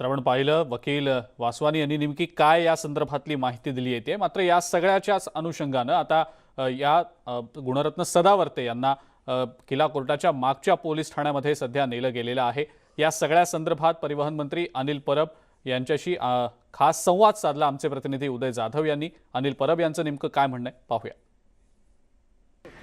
श्रवण पाहिलं वकील वासवानी यांनी नेमकी काय या संदर्भातली माहिती दिली येते मात्र या सगळ्याच्याच अनुषंगानं आता या गुणरत्न सदावर्ते यांना किला किल्ला कोर्टाच्या मागच्या पोलीस ठाण्यामध्ये सध्या नेलं गेलेलं आहे. या सगळ्या संदर्भात परिवहन मंत्री अनिल परब यांच्याशी खास संवाद साधला आमचे प्रतिनिधी उदय जाधव यांनी. अनिल परब यांचं नेमकं काय म्हणणं आहे? पाहूया.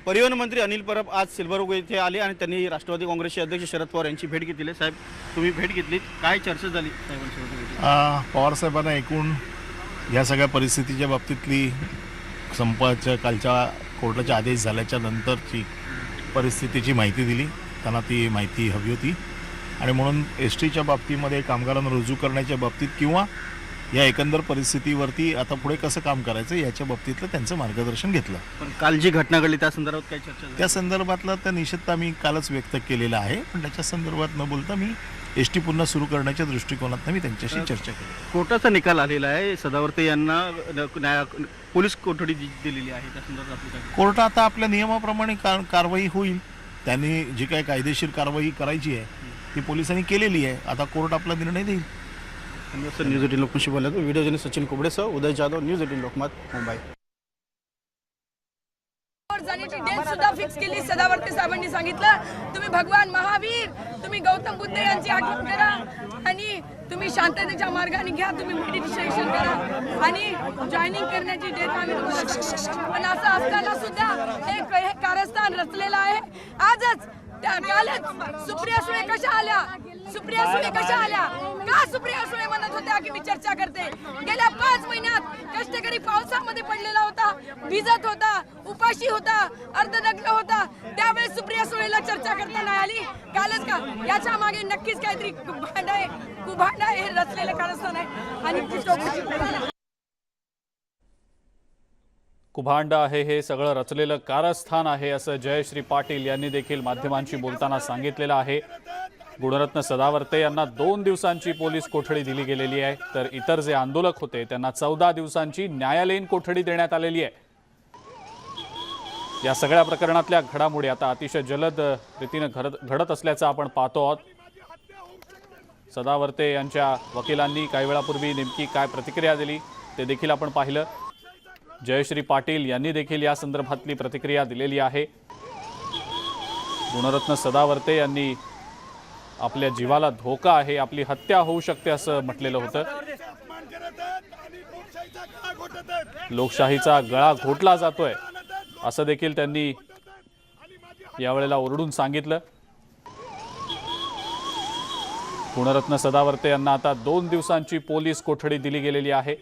परिवहन मंत्री अनिल परब आज सिल्वरउग येथे आले आणि त्यांनी राष्ट्रवादी काँग्रेसचे अध्यक्ष शरद पवार यांची भेट घेतली. साहेब तुम्ही भेट घेतलीत. काय चर्चा झाली साहेबांसोबत भेटीत? पवारसाहेबांना एकूण या सगळ्या परिस्थितीच्या बाबतीतली संपाच्या कालच्या कोर्टाचे आदेश झाल्याच्या नंतरची परिस्थितीची माहिती दिली. त्यांना ती माहिती हवी होती. आणि म्हणून एस टीच्या बाबतीमध्ये कामगारांना रुजू करण्याच्या बाबतीत किंवा या एकंदर परिस्थितीवरती आता पुढे कसं काम करायचं याच्या बाबतीतलं त्यांचं मार्गदर्शन घेतलं. पण काल जी घटना घडली त्या संदर्भात काय चर्चा त्या संदर्भातला त्या निषेध आम्ही कालच व्यक्त केलेला आहे. पण त्याच्या संदर्भात न बोलता मी एस टी पुन्हा सुरू करण्याच्या दृष्टिकोनातनं मी त्यांच्याशी चर्चा केली. कोर्टाचा निकाल आलेला आहे. सदावर्ते यांना न्याय- पोलीस कोठडी दिलेली आहे. त्या संदर्भात काय कोर्ट आता आपल्या नियमाप्रमाणे कार कारवाई होईल. त्यांनी जी काही कायदेशीर कारवाई करायची आहे ती पोलिसांनी केलेली आहे. आता कोर्ट आपला निर्णय देईल. सर न्यूज एटीन लोकमतशी बोलला व्हिडिओ जर्नलिस्ट सचिन कुबडेसह उदय जाधव न्यूज एटीन लोकमत मुंबई. जाण्याची डेट सुद्धा फिक्स केली सदावर्ते साहेबांनी सांगितलं. तुम्ही भगवान महावीर तुम्ही गौतम बुद्ध यांची आठवण करा आणि तुम्ही शांततेच्या मार्गाने घ्या तुम्ही मेडिटेशन करा. आणि जॉईनिंग करण्याची डेट आम्ही तुम्हाला पण असं असताना सुद्धा हे कारस्थान रचलेलं आहे. आजच कालच सुप्रिया सुळे कशा आल्या? सुप्रिया सुळे कशा आल्या? का सुप्रिया सुळे म्हणत होत्या की मी चर्चा करते? गेल्या पाच महिन्यात कष्टकरी पावसामध्ये पडलेला होता भिजत होता उपाशी होता अर्धनग्न होता. त्यावेळेस सुप्रिया सुळेला चर्चा करता नाही आली. कालच का? याच्या मागे नक्कीच काहीतरी कुभांड आहे कुभांड हे रचलेलं कारस्थान आहे. आणि कुभांड आहे हे सगळं रचलेलं कारस्थान आहे असं जयश्री पाटील यांनी देखील माध्यमांशी बोलताना सांगितलेलं आहे. गुणरत्न सदावर्ते यांना दोन दिवसांची पोलीस कोठडी दिली गेलेली आहे. तर इतर जे आंदोलक होते त्यांना चौदा दिवसांची न्यायालयीन कोठडी देण्यात आलेली आहे. या सगळ्या प्रकरणातल्या घडामोडी आता अतिशय जलद रीतीनं घडत घडत असल्याचं आपण पाहतो आहोत. सदावर्ते यांच्या वकिलांनी काही वेळापूर्वी नेमकी काय प्रतिक्रिया दिली ते देखील आपण पाहिलं. जयश्री पाटील यांनी देखील या संदर्भातली प्रतिक्रिया दिलेली आहे. गुणरत्न सदावर्ते यांनी आपल्या जीवाला धोका आहे आपली हत्या होऊ शकते असं म्हटलेलं होतं. लोकशाहीचा गळा घोटला जातोय असं देखील त्यांनी यावेळेला ओरडून सांगितलं. गुणरत्न सदावर्ते यांना आता दोन दिवसांची पोलीस कोठडी दिली गेलेली आहे.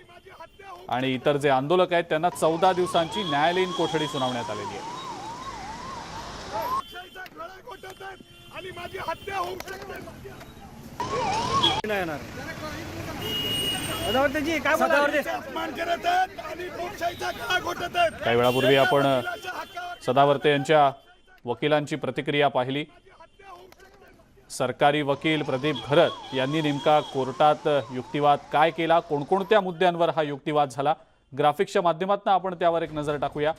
आणि इतर जे आंदोलक आहेत त्यांना चौदा दिवसांची न्यायालयीन कोठडी सुनावण्यात आलेली आहे. आणि माझी हत्या होऊ शकते नाही येणार काही वेळापूर्वी आपण सदावर्ते यांच्या वकिलांची प्रतिक्रिया पाहिली. सरकारी वकील प्रदीप घरत यांनी नेमका कोर्टात युक्तिवाद काय केला? कोणकोणत्या मुद्द्यांवर हा युक्तिवाद झाला? ग्राफिक्सच्या माध्यमातून आपण त्यावर एक नजर टाकूया.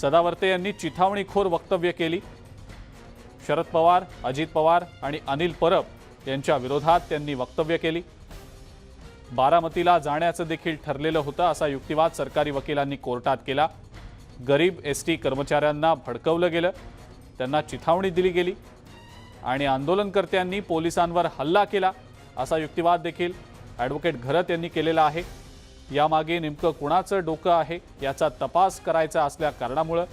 सदावर्ते यांनी चिथावणीखोर वक्तव्य केली. शरद पवार अजित पवार आणि अनिल परब यांच्या विरोधात त्यांनी वक्तव्य केली. बारामतीला जाण्याचं देखील ठरलेलं होतं असा युक्तिवाद सरकारी वकिलांनी कोर्टात केला. गरीब एस टी कर्मचाऱ्यांना भडकवलं गेलं. त्यांना चिथावणी दिली गेली. आणि आंदोलनकर्त्यांनी पोलिसांवर हल्ला केला असा युक्तिवाद देखील ॲडव्होकेट घरत यांनी केलेला आहे. यामागे नेमकं कुणाचं डोकं आहे याचा तपास करायचा असल्या कारणामुळं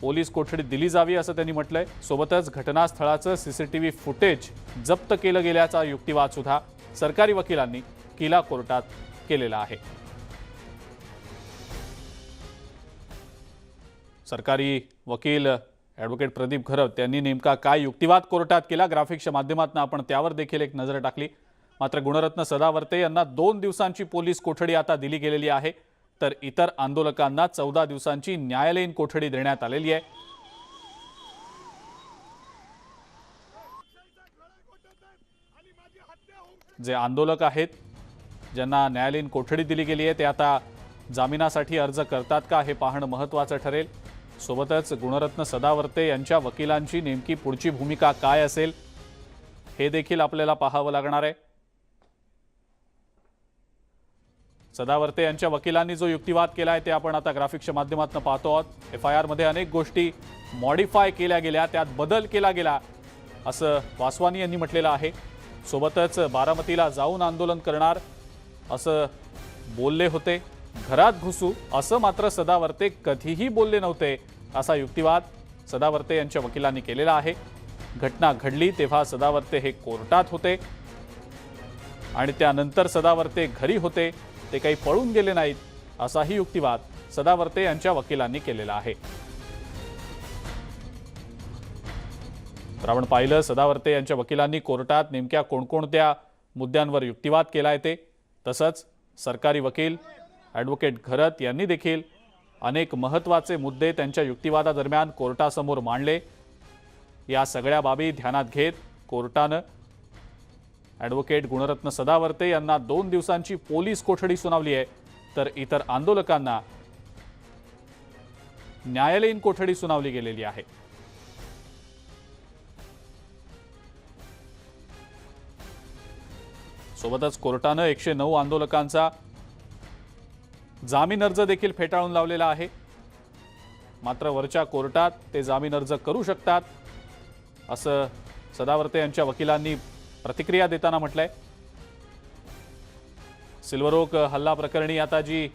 पोलीस कोठडी दिली जावी असं त्यांनी म्हटलंय. सोबतच घटनास्थळाचं सीसीटीव्ही फुटेज जप्त केलं गेल्याचा युक्तिवाद सुद्धा सरकारी वकिलांनी किला कोर्टात केलेला आहे. सरकारी वकील ॲडव्होकेट प्रदीप घरत यांनी नेमका काय युक्तिवाद कोर्टात केला? ग्राफिक्सच्या माध्यमातून आपण त्यावर देखील एक नजर टाकली. मात्र गुणरत्न सदावर्ते यांना दोन दिवसांची पोलीस कोठडी आता दिली गेलेली आहे. तर इतर आंदोलकांना चौदा दिवसांची न्यायालयीन कोठडी देण्यात आलेली आहे. जे आंदोलक आहेत ज्यांना न्यायालयीन कोठडी दिली गेली आहे ते आता जामिनासाठी अर्ज करतात का हे पाहणं महत्त्वाचं ठरेल. सोबतच गुणरत्न सदावर्ते यांच्या वकिलांची नेमकी पुढची भूमिका काय असेल हे देखील आपल्याला पाहावं लागणार आहे. सदावर्ते यांच्या वकिलांनी जो युक्तिवाद केला आहे ते आपण आता ग्राफिक्सच्या माध्यमातून पाहतो आहोत. एफ आय आरमध्ये अनेक गोष्टी मॉडिफाय केल्या गेल्या त्यात बदल केला गेला असं वासवानी यांनी म्हटलेलं आहे. सोबतच बारामतीला जाऊन आंदोलन करणार असं बोलले होते. घरात घुसू असं मात्र सदावर्ते कधीही बोलले नव्हते असा युक्तिवाद सदावर्ते यांच्या वकिलांनी केलेला आहे. घटना घडली तेव्हा सदावर्ते हे कोर्टात होते आणि त्यानंतर सदावर्ते घरी होते ते काही पळून गेले नाहीत असाही युक्तिवाद सदावर्ते यांच्या वकिलांनी केलेला आहे. तर आपण पाहिलं सदावर्ते यांच्या वकिलांनी कोर्टात नेमक्या कोणकोणत्या मुद्द्यांवर युक्तिवाद केला आहे ते. तसंच सरकारी वकील ॲडव्होकेट घरत यांनी देखील अनेक महत्त्वाचे मुद्दे त्यांच्या युक्तिवादादरम्यान कोर्टासमोर मांडले. या सगळ्या बाबी ध्यानात घेत कोर्टानं ॲडव्होकेट गुणरत्न सदावर्ते यांना दोन दिवसांची पोलीस कोठडी सुनावली आहे. तर इतर आंदोलकांना न्यायालयीन कोठडी सुनावली गेलेली आहे. सोबतच कोर्टानं एकशे नऊ आंदोलकांचा जामीन अर्ज देखील फेटाळून लावलेला आहे. मात्र वरच्या कोर्टात ते जामीन अर्ज करू शकतात असं सदावर्ते यांच्या वकिलांनी प्रतिक्रिया देताना म्हटलंय. सिल्वरोक हल्ला प्रकरणी आता जी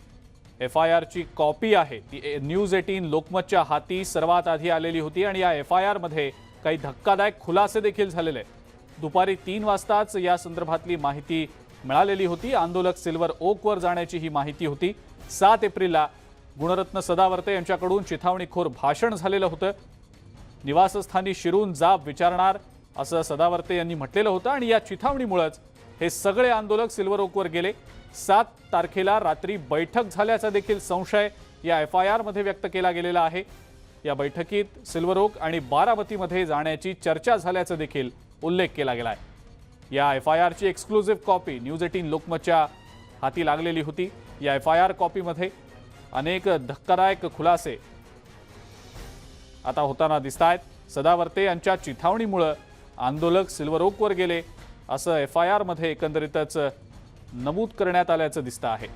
एफ आय आरची कॉपी आहे ती ए- न्यूज एटीन लोकमतच्या हाती सर्वात आधी आलेली होती आणि या एफ आय आरमध्ये काही धक्कादायक खुलासे देखील झालेले आहेत. दुपारी तीन वाजताच या संदर्भातली माहिती मिळालेली होती. आंदोलक सिल्वर ओकवर जाण्याची ही माहिती होती. सात एप्रिलला गुणरत्न सदावर्ते यांच्याकडून चिथावणीखोर भाषण झालेलं होतं. निवासस्थानी शिरून जाब विचारणार असं सदावर्ते यांनी म्हटलेलं होतं आणि या चिथावणीमुळेच हे सगळे आंदोलक सिल्वर ओकवर गेले. सात तारखेला रात्री बैठक झाल्याचा देखील संशय या एफ आय आरमध्ये व्यक्त केला गेलेला आहे. या बैठकीत सिल्वर ओक आणि बारामतीमध्ये जाण्याची चर्चा झाल्याचा देखील उल्लेख केला गेला आहे या एफ आय आरची एक्सक्लुझिव्ह कॉपी न्यूज एटीन लोकमतच्या हाती लागलेली होती. या एफ आय आर कॉपीमध्ये अनेक धक्कादायक खुलासे आता होताना दिसत आहेत सदावर्ते यांच्या चिथावणीमुळं आंदोलक सिल्वर ओकवर गेले असं एफ आय आरमध्ये एकंदरीतच नमूद करण्यात आल्याचं दिसतं आहे.